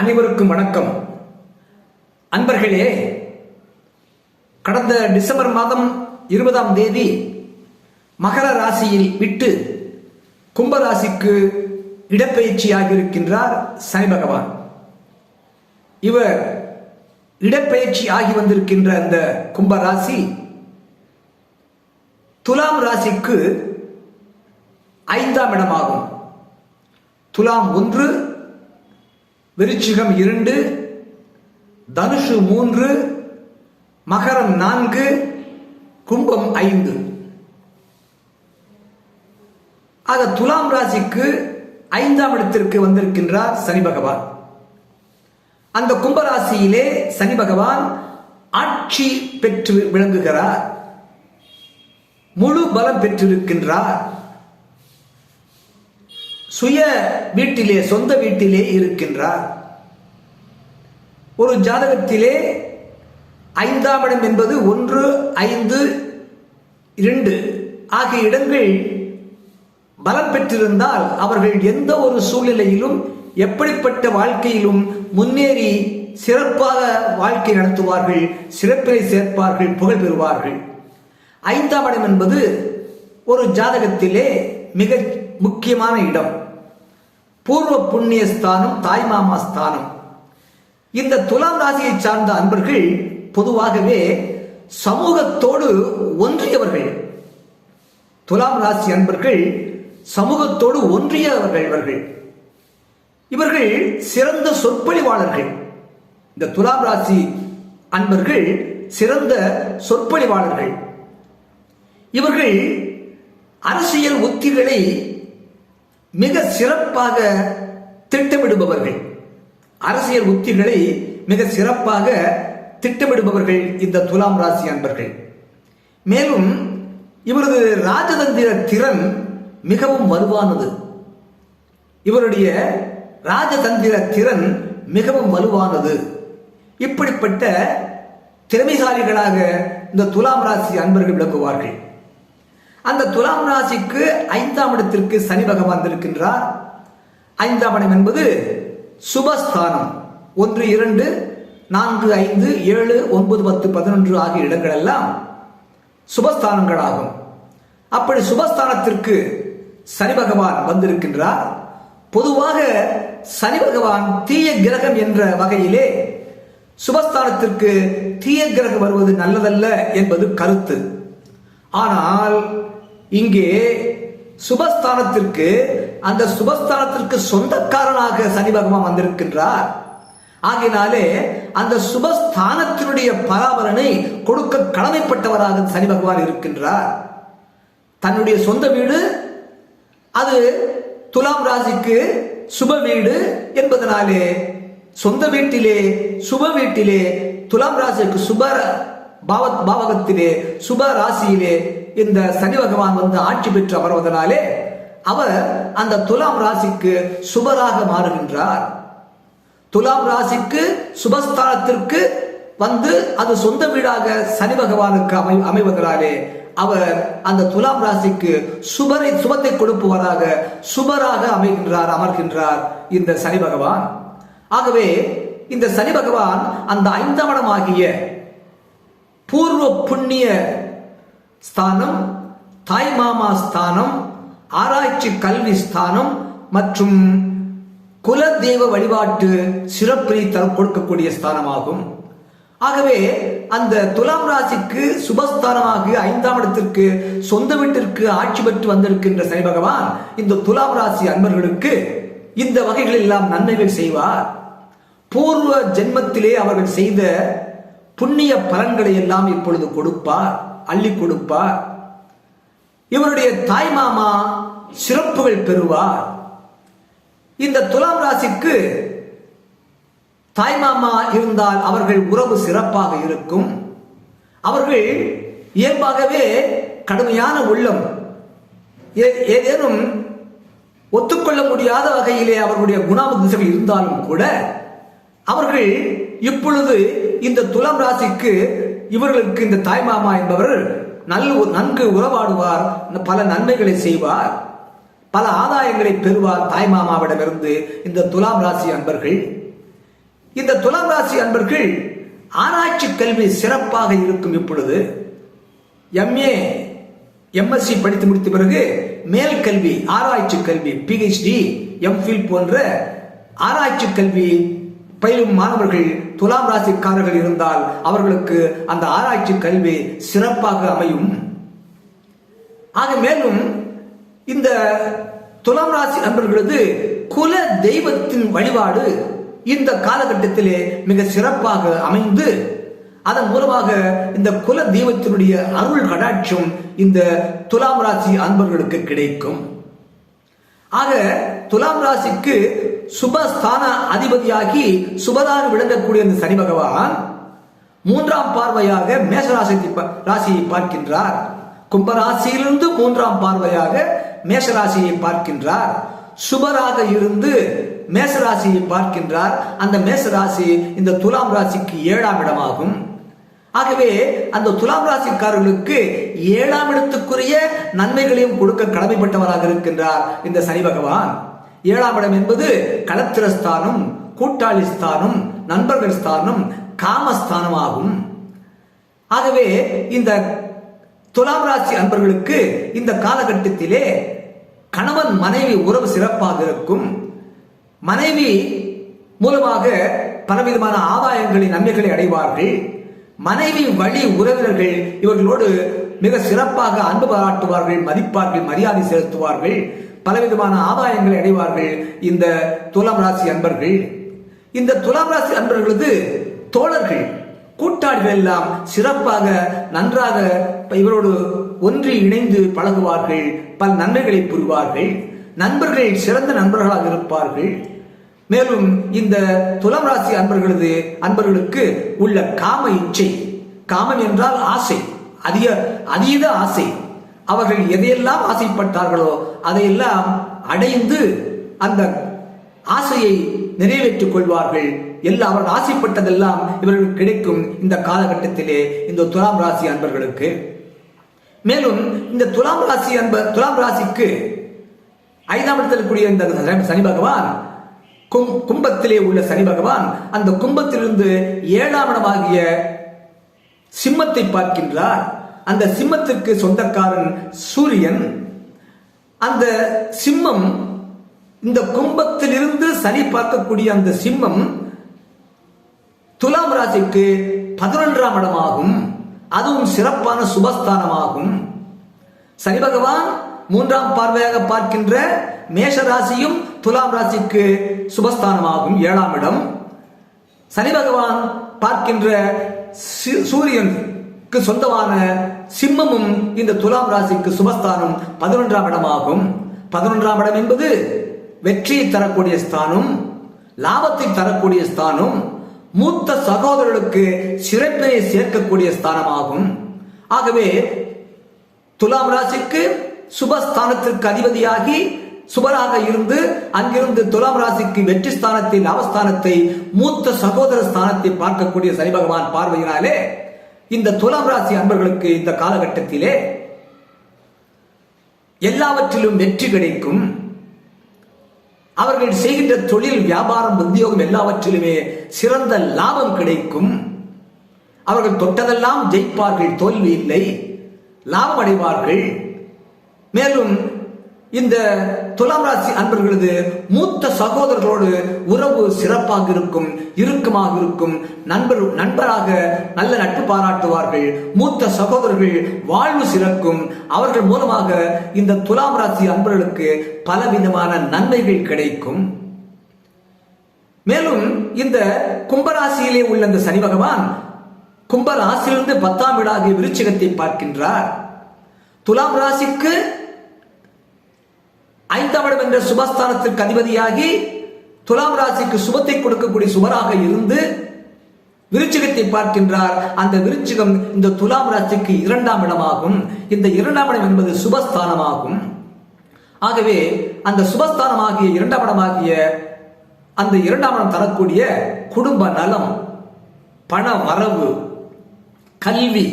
அனைவருக்கும் வணக்கம். அன்பர்களே கடந்த டிசம்பர் மாதம் இருபதாம் தேதி மகர ராசியில் விட்டு கும்பராசிக்கு இடப்பெயர்ச்சியாகியிருக்கின்றார் சனி பகவான். இவர் இடப்பெயர்ச்சி ஆகி வந்திருக்கின்ற அந்த கும்பராசி துலாம் ராசிக்கு ஐந்தாம் இடமாகும். துலாம் ஒன்று விருச்சிகம் இரண்டு தனுஷு மூன்று மகரம் நான்கு கும்பம் ஐந்து. ஆக துலாம் ராசிக்கு ஐந்தாம் இடத்திற்கு வந்திருக்கின்றார் சனி பகவான். அந்த கும்பராசியிலே சனி பகவான் ஆட்சி பெற்று விளங்குகிறார். முழு பலம் பெற்றிருக்கின்றார். சுய வீட்டிலே சொந்த வீட்டிலே இருக்கின்றார். ஒரு ஜாதகத்திலே ஐந்தாம் இடம் என்பது ஒன்று ஐந்து இரண்டு ஆகிய இடங்கள் பலம் பெற்றிருந்தால் அவர்கள் எந்த ஒரு சூழ்நிலையிலும் எப்படிப்பட்ட வாழ்க்கையிலும் முன்னேறி சிறப்பாக வாழ்க்கை நடத்துவார்கள் சிறப்பினை சேர்ப்பார்கள் புகழ் பெறுவார்கள். ஐந்தாம் இடம் என்பது ஒரு ஜாதகத்திலே மிக முக்கியமான இடம். பூர்வ புண்ணிய ஸ்தானம் தாய்மாமா ஸ்தானம். இந்த துலாம் ராசியை சார்ந்த அன்பர்கள் பொதுவாகவே சமூகத்தோடு ஒன்றியவர்கள். துலாம் ராசி அன்பர்கள் சமூகத்தோடு ஒன்றியவர்கள் இவர்கள். இவர்கள் சிறந்த சொற்பொழிவாளர்கள். இந்த துலாம் ராசி அன்பர்கள் சிறந்த சொற்பொழிவாளர்கள். இவர்கள் அரசியல் உத்திகளை மிக சிறப்பாக திட்டமிடுபவர்கள். அரசியல் உத்திகளை மிக சிறப்பாக திட்டமிடுபவர்கள் இந்த துலாம் ராசி அன்பர்கள். மேலும் இவரது ராஜதந்திர திறன் மிகவும் வலுவானது. இவருடைய ராஜதந்திர திறன் மிகவும் வலுவானது. இப்படிப்பட்ட திறமைசாலிகளாக இந்த துலாம் ராசி அன்பர்கள் விளக்குவார்கள் அந்த துலாம் ராசிக்கு ஐந்தாம் இடத்திற்கு சனி பகவான் இருக்கின்றார். ஐந்தாம் இடம் என்பது சுபஸ்தானம். ஒன்று இரண்டு நான்கு ஐந்து ஏழு ஒன்பது பத்து பதினொன்று ஆகிய இடங்கள் எல்லாம் சுபஸ்தானங்களாகும். அப்படி சுபஸ்தானத்திற்கு சனி பகவான் வந்திருக்கின்றார். பொதுவாக சனி பகவான் தீய கிரகம் என்ற வகையிலே சுபஸ்தானத்திற்கு தீய கிரகம் வருவது நல்லதல்ல என்பது கருத்து. ஆனால் இங்கே சுபஸ்தானத்திற்கு அந்த சுபஸ்தானத்திற்கு சொந்தக்காரனாக சனி பகவான் வந்திருக்கின்றார். ஆகினாலே அந்த சுபஸ்தானத்தினுடைய பராபரனை கொடுக்க கடமைப்பட்டவராக சனி பகவான் இருக்கின்றார். தன்னுடைய சொந்த வீடு அது துலாம் ராசிக்கு சுப வீடு என்பதனாலே சொந்த வீட்டிலே சுப வீட்டிலே துலாம் ராசிக்கு சுப பாவ பாவகத்திலே சுப ராசியிலே இந்த சனி பகவான் வந்து ஆட்சி பெற்று அமர்வதனாலே அவர் அந்த துலாம் ராசிக்கு சுபராக மாறுகின்றார். துலாம் ராசிக்கு சுபஸ்தானத்திற்கு வந்து அது சொந்த வீடாக சனி பகவானுக்கு அமை அமைவதனாலே அவர் அந்த துலாம் ராசிக்கு சுபரை சுபத்தை கொடுப்பவராக சுபராக அமைகின்றார் அமர்கின்றார் இந்த சனி பகவான். ஆகவே இந்த சனி பகவான் அந்த ஐந்தாம் இடமாகிய பூர்வ புண்ணிய ஸ்தானம் தாய் மாமா ஸ்தானம் ஆராய்ச்சி கல்வி ஸ்தானம் மற்றும் குல தெய்வ வழிபாட்டு சிறப்பினை தர கொடுக்கக்கூடிய ஸ்தானமாகும். ஆகவே அந்த துலாம் ராசிக்கு சுபஸ்தானமாக ஐந்தாம் இடத்திற்கு சொந்த வீட்டிற்கு ஆட்சி பெற்று வந்திருக்கின்ற சனி பகவான் இந்த துலாம் ராசி அன்பர்களுக்கு இந்த வகைகளில் எல்லாம் நன்மைகள் செய்வார். பூர்வ ஜென்மத்திலே அவர்கள் செய்த புண்ணிய பலன்களை எல்லாம் இப்பொழுது கொடுப்பார். அள்ளி கொடுப்பார். இவருடைய தாய் மாமா சிறப்புகள் பெறுவார். இந்த துலாம் ராசிக்கு தாய்மாமா இருந்தால் அவர்கள் உறவு சிறப்பாக இருக்கும். அவர்கள் இயல்பாகவே கடுமையான உள்ளம். ஏதேனும் ஒத்துக்கொள்ள முடியாத வகையிலே அவர்களுடைய குணாபதிசங்கள் இருந்தாலும் கூட அவர்கள் இப்பொழுது இந்த துலாம் ராசிக்கு இவர்களுக்கு இந்த தாய்மாமா என்பவர் நல்ல நன்கு உறவாடுவார் பல நன்மைகளை செய்வார். பல ஆதாயங்களை பெறுவார் தாய்மாமாவிடமிருந்து இந்த துலாம் ராசி அன்பர்கள். இந்த துலாம் ராசி அன்பர்கள் ஆராய்ச்சி கல்வி சிறப்பாக இருக்கும் இப்பொழுது. எம்ஏ எம்எஸ்சி படித்து முடித்த பிறகு மேல் கல்வி ஆராய்ச்சி கல்வி பிஹெச்டி எம்ஃபில் போன்ற ஆராய்ச்சி கல்வி பயிலும் மாணவர்கள் துலாம் ராசிக்காரர்கள் இருந்தால் அவர்களுக்கு அந்த ஆராய்ச்சி கல்வி சிறப்பாக அமையும். ஆக மேலும் இந்த துலாம் ராசி நண்பர்களது குல தெய்வத்தின் வழிபாடு இந்த காலகட்டத்திலே மிக சிறப்பாக அமைந்து அதன் மூலமாக இந்த குல தெய்வத்தினுடைய அருள் கடாட்சம் இந்த துலாம் ராசி அன்பர்களுக்கு கிடைக்கும். ஆக துலாம் ராசிக்கு சுபஸ்தான அதிபதியாகி சுபதான விளங்கக்கூடிய இந்த சனி பகவான் மூன்றாம் பார்வையாக மேசராசி ராசியை பார்க்கின்றார். கும்பராசியிலிருந்து மூன்றாம் பார்வையாக மேசராசியை பார்க்கின்றார். சுபராக இருந்து மேசராசியை பார்க்கின்றார். அந்த மேசராசி இந்த துலாம் ராசிக்கு ஏழாம் இடமாகும். ஆகவே அந்த துலாம் ராசிக்காரர்களுக்கு ஏழாம் இடத்துக்குரிய நன்மைகளையும் கொடுக்க கடமைப்பட்டவராக இருக்கின்றார் இந்த சனி பகவான். ஏழாம் இடம் என்பது களத்திரஸ்தானம் கூட்டாளி ஸ்தானம் நண்பர்கள் ஸ்தானம் காமஸ்தானம் ஆகும் ஆகவே இந்த துலாம் ராசி அன்பர்களுக்கு இந்த காலகட்டத்திலே கணவன் மனைவி உறவு சிறப்பாக இருக்கும். மனைவி மூலமாக பலவிதமான ஆதாயங்களின் நன்மைகளை அடைவார்கள். மனைவி வழி உறவினர்கள் இவர்களோடு மிக சிறப்பாக அன்பு பாராட்டுவார்கள் மதிப்பார்கள் மரியாதை செலுத்துவார்கள். பலவிதமான ஆதாயங்களை அடைவார்கள் இந்த துலாம் ராசி அன்பர்கள். இந்த துலாம் ராசி அன்பர்களது தோழர்கள் கூட்டாளிகள் எல்லாம் சிறப்பாக நன்றாக இவரோடு ஒன்றி இணைந்து பழகுவார்கள் பல நன்மைகளை புரிவார்கள். நண்பர்கள் சிறந்த நண்பர்களாக இருப்பார்கள். மேலும் இந்த துலாம் ராசி அன்பர்களது அன்பர்களுக்கு உள்ள காம இச்சை காமம் என்றால் ஆசை அதிக அதீத ஆசை அவர்கள் எதையெல்லாம் ஆசைப்பட்டார்களோ அதையெல்லாம் அடைந்து அந்த ஆசையை நிறைவேற்றிக் கொள்வார்கள். எல்லாம் அவர்கள் ஆசைப்பட்டதெல்லாம் இவர்களுக்கு கிடைக்கும் இந்த காலகட்டத்திலே இந்த துலாம் ராசி அன்பர்களுக்கு. மேலும் இந்த துலாம் ராசி அன்ப துலாம் ராசிக்கு ஐந்தாம் இடத்தில் கூடிய இந்த சனி பகவான் கும் கும்பத்திலே உள்ள சனி பகவான் அந்த கும்பத்திலிருந்து ஏழாம் இடமாகிய சிம்மத்தை பார்க்கின்றார். அந்த சிம்மத்திற்கு சொந்தக்காரன் சூரியன். அந்த சிம்மம் இந்த கும்பத்திலிருந்து சனி பார்க்கக்கூடிய அந்த சிம்மம் துலாம் ராசிக்கு பதினொன்றாம் இடமாகும். அதுவும் சிறப்பான சுபஸ்தானமாகும். சனி பகவான் மூன்றாம் பார்வையாக பார்க்கின்ற மேஷ ராசியும் துலாம் ராசிக்கு சுபஸ்தானமாகும் ஏழாம் இடம். சனி பகவான் பார்க்கின்ற சூரியன் சொந்தமான சிம்மமும் இந்த துலாம் ராசிக்கு சுபஸ்தானம் பதினொன்றாம் இடமாகும். பதினொன்றாம் இடம் என்பது வெற்றியை தரக்கூடிய ஸ்தானம் லாபத்தை தரக்கூடிய ஸ்தானம் மூத்த சகோதரர்களுக்கு சிறப்பினை சேர்க்கக்கூடிய ஸ்தானமாகும். ஆகவே துலாம் ராசிக்கு சுபஸ்தானத்திற்கு அதிபதியாகி சுபராக இருந்து அங்கிருந்து துலாம் ராசிக்கு வெற்றி ஸ்தானத்தில் லாபஸ்தானத்தை மூத்த சகோதர ஸ்தானத்தை பார்க்கக்கூடிய சனி பகவான் பார்வையினாலே இந்த துலாம் ராசி அன்பர்களுக்கு இந்த காலகட்டத்திலே எல்லாவற்றிலும் வெற்றி கிடைக்கும். அவர்கள் செய்கின்ற தொழில் வியாபாரம் உத்தியோகம் எல்லாவற்றிலுமே சிறந்த லாபம் கிடைக்கும். அவர்கள் தொட்டதெல்லாம் ஜெயிப்பார்கள் தோல்வி இல்லை லாபம் அடைவார்கள் மேலும் இந்த துலாம் ராசி அன்பர்களது மூத்த சகோதரர்களோடு உறவு சிறப்பாக இருக்கும் இறுக்கமாக இருக்கும். நண்பர் நண்பராக நல்ல நட்பு பாராட்டுவார்கள். மூத்த சகோதரர்கள் வாழ்வு சிறக்கும். அவர்கள் மூலமாக இந்த துலாம் ராசி அன்பர்களுக்கு பலவிதமான நன்மைகள் கிடைக்கும். மேலும் இந்த கும்பராசியிலே உள்ள இந்த சனி பகவான் கும்பராசியிலிருந்து பத்தாம் வீடாகிய விருச்சிகத்தை பார்க்கின்றார். துலாம் ராசிக்கு ஐந்தாம் இடம் என்ற சுபஸ்தானத்திற்கு அதிபதியாகி துலாம் ராசிக்கு சுபத்தை கொடுக்கக்கூடிய சுவராக இருந்து விருச்சிகத்தை பார்க்கின்றார். அந்த விருச்சிகம் இந்த துலாம் ராசிக்கு இரண்டாம் இடமாகும். இந்த இரண்டாம் இடம் என்பது சுபஸ்தானமாகும். ஆகவே அந்த சுபஸ்தானமாகிய இரண்டாம் இடமாகிய அந்த இரண்டாம் இடம் தரக்கூடிய குடும்ப நலம் பண வரவு கல்வி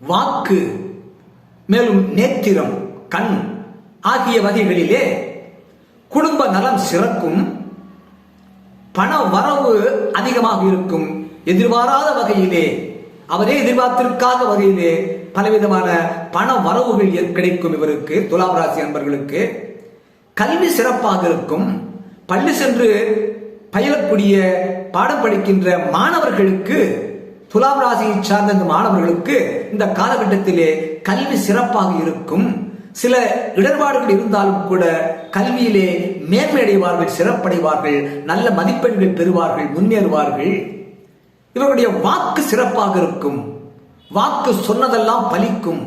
வாக்கு மேலும் நேத்திரம் கண் ஆகிய வகைகளிலே குடும்ப நலம் சிறக்கும் பண வரவு அதிகமாக இருக்கும். எதிர்பாராத வகையிலே அவரே எதிர்பார்த்திருக்காத வகையிலே பலவிதமான பண வரவுகள் ஏற்~ கிடைக்கும் இவருக்கு துலாம் ராசி அன்பர்களுக்கு. கல்வி சிறப்பாக இருக்கும். பள்ளி சென்று பயிலக்கூடிய பாடம் படிக்கின்ற மாணவர்களுக்கு துலாம் ராசியை சார்ந்த இந்த மாணவர்களுக்கு இந்த காலகட்டத்திலே கல்வி சிறப்பாக இருக்கும். சில இடர்பாடுகள் இருந்தாலும் கூட கல்வியிலே மேன்மையடைவார்கள் சிறப்படைவார்கள் நல்ல மதிப்பெண்கள் பெறுவார்கள் முன்னேறுவார்கள். இவருடைய வாக்கு சிறப்பாக இருக்கும். வாக்கு சொன்னதெல்லாம் பலிக்கும்.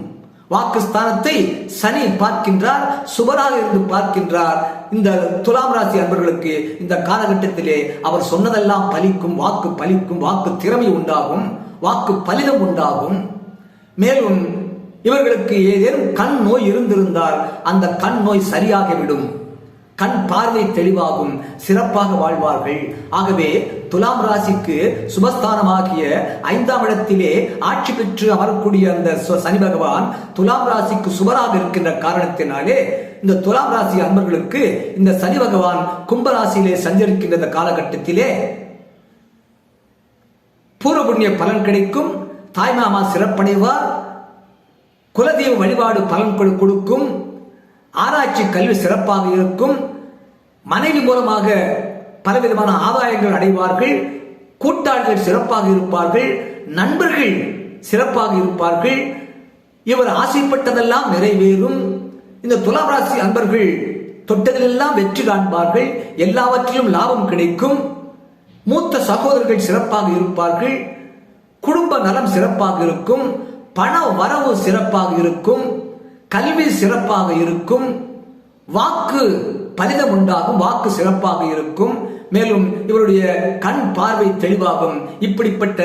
வாக்கு ஸ்தானத்தை சனி பார்க்கின்றார் சுபராக இருந்து பார்க்கின்றார். இந்த துலாம் ராசி அன்பர்களுக்கு இந்த காலகட்டத்திலே அவர் சொன்னதெல்லாம் பலிக்கும் வாக்கு பலிக்கும் வாக்கு திறமை உண்டாகும் வாக்கு பலிதம் உண்டாகும். மேலும் இவர்களுக்கு ஏதேனும் கண் நோய் இருந்திருந்தால் அந்த கண் நோய் சரியாகிவிடும். கண் பார்வை தெளிவாகும் சிறப்பாக வாழ்வார்கள். ஆகவே துலாம் ராசிக்கு சுபஸ்தானமாகிய ஐந்தாம் இடத்திலே ஆட்சி பெற்று அமரக்கூடிய அந்த சு- சனி பகவான் துலாம் ராசிக்கு சுபராக இருக்கின்ற காரணத்தினாலே இந்த துலாம் ராசி அன்பர்களுக்கு இந்த சனி பகவான் கும்பராசியிலே சஞ்சரிக்கின்ற இந்த காலகட்டத்திலே பூர்வ புண்ணிய பலன் கிடைக்கும். தாய்மாமா சிறப்படைவார். குலதெய்வ வழிபாடு பலன் கொடு- கொடுக்கும். ஆராய்ச்சி கல்வி சிறப்பாக இருக்கும். மனைவி மூலமாக பலவிதமான ஆதாயங்கள் அடைவார்கள். கூட்டாளிகள் சிறப்பாக இருப்பார்கள். நண்பர்கள் சிறப்பாக இருப்பார்கள். இவர் ஆசைப்பட்டதெல்லாம் நிறைவேறும். இந்த துலாம் ராசி அன்பர்கள் தொட்டதிலெல்லாம் வெற்றி காண்பார்கள். எல்லாவற்றிலும் லாபம் கிடைக்கும். மூத்த சகோதரர்கள் சிறப்பாக இருப்பார்கள். குடும்ப நலம் சிறப்பாக இருக்கும். பண வரவு சிறப்பாக இருக்கும் கல்வி சிறப்பாக இருக்கும் வாக்கு பலிதம் உண்டாகும் வாக்கு சிறப்பாக இருக்கும். மேலும் இவருடைய கண் பார்வை தெளிவாகும். இப்படிப்பட்ட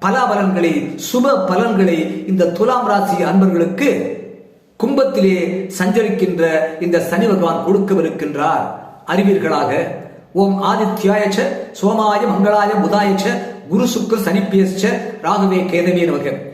பலாபலன்களை சுப பலன்களை இந்த துலாம் ராசி அன்பர்களுக்கு கும்பத்திலே சஞ்சரிக்கின்ற இந்த சனி பகவான் கொடுக்கவிருக்கின்றார். அறிவீர்களாக ஓம் ஆதித்யாயச்ச சோமாய மங்களாய புதாயச்ச குரு சுக்ர சனிப்பேச்ச ராகவே கேதவே நமக.